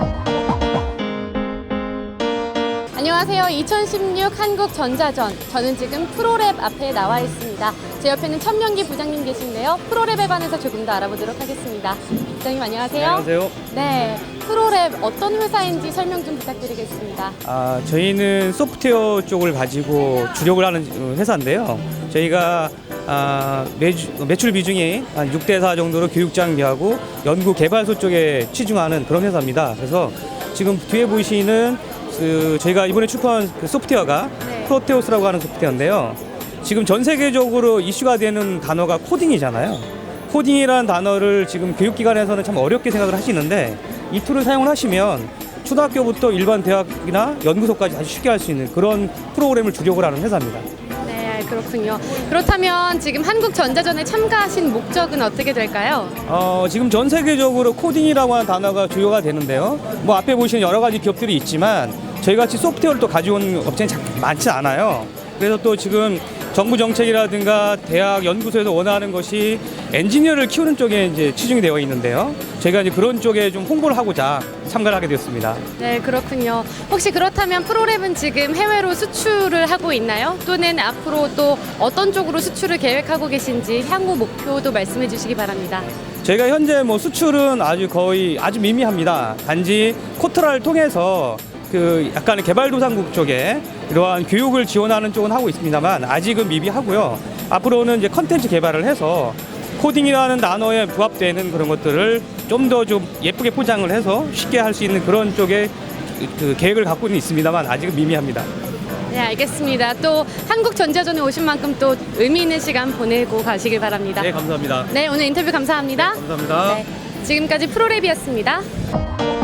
you 안녕하세요. 2016 한국전자전. 저는 지금 프로랩 앞에 나와 있습니다. 제 옆에는 천명기 부장님 계신데요. 프로랩에 관해서 조금 더 알아보도록 하겠습니다. 부장님 안녕하세요. 안녕하세요. 네, 프로랩 어떤 회사인지 설명 좀 부탁드리겠습니다. 아, 저희는 소프트웨어 쪽을 가지고 주력을 하는 어, 회사인데요. 저희가 아, 매주, 매출 비중이 한 6대 4 정도로 교육 장비하고 연구 개발소 쪽에 치중하는 그런 회사입니다. 그래서 지금 뒤에 보이시는 그 저희가 이번에 출시한 그 소프트웨어가 네. 프로테우스라고 하는 소프트웨어인데요. 지금 전 세계적으로 이슈가 되는 단어가 코딩이잖아요. 코딩이라는 단어를 지금 교육기관에서는 참 어렵게 생각을 하시는데 이 툴을 사용을 하시면 초등학교부터 일반 대학이나 연구소까지 아주 쉽게 할 수 있는 그런 프로그램을 주력을 하는 회사입니다. 네, 그렇군요. 그렇다면 지금 한국전자전에 참가하신 목적은 어떻게 될까요? 어, 지금 전 세계적으로 코딩이라고 하는 단어가 주요가 되는데요. 뭐 앞에 보시는 여러 가지 기업들이 있지만 저희 같이 소프트웨어를 또 가져온 업체는 자- 많지 않아요. 그래서 또 지금 정부 정책이라든가 대학 연구소에서 원하는 것이 엔지니어를 키우는 쪽에 이제 치중이 되어 있는데요. 저희가 이제 그런 쪽에 좀 홍보를 하고자 참가를 하게 되었습니다. 네, 그렇군요. 혹시 그렇다면 프로랩은 지금 해외로 수출을 하고 있나요? 또는 앞으로 또 어떤 쪽으로 수출을 계획하고 계신지 향후 목표도 말씀해 주시기 바랍니다. 저희가 현재 뭐 수출은 아주 거의 아주 미미합니다. 단지 코트라를 통해서 그 약간의 개발도상국 쪽에 이러한 교육을 지원하는 쪽은 하고 있습니다만 아직은 미비하고요. 앞으로는 이제 컨텐츠 개발을 해서 코딩이라는 단어에 부합되는 그런 것들을 좀더좀 예쁘게 포장을 해서 쉽게 할 수 있는 그런 쪽에 그 계획을 갖고는 있습니다만 아직은 미미합니다. 네, 알겠습니다. 또 한국전자전에 오신 만큼 또 의미 있는 시간 보내고 가시길 바랍니다. 네, 감사합니다. 네, 오늘 인터뷰 감사합니다. 감사합니다. 네, 지금까지 프로랩이었습니다.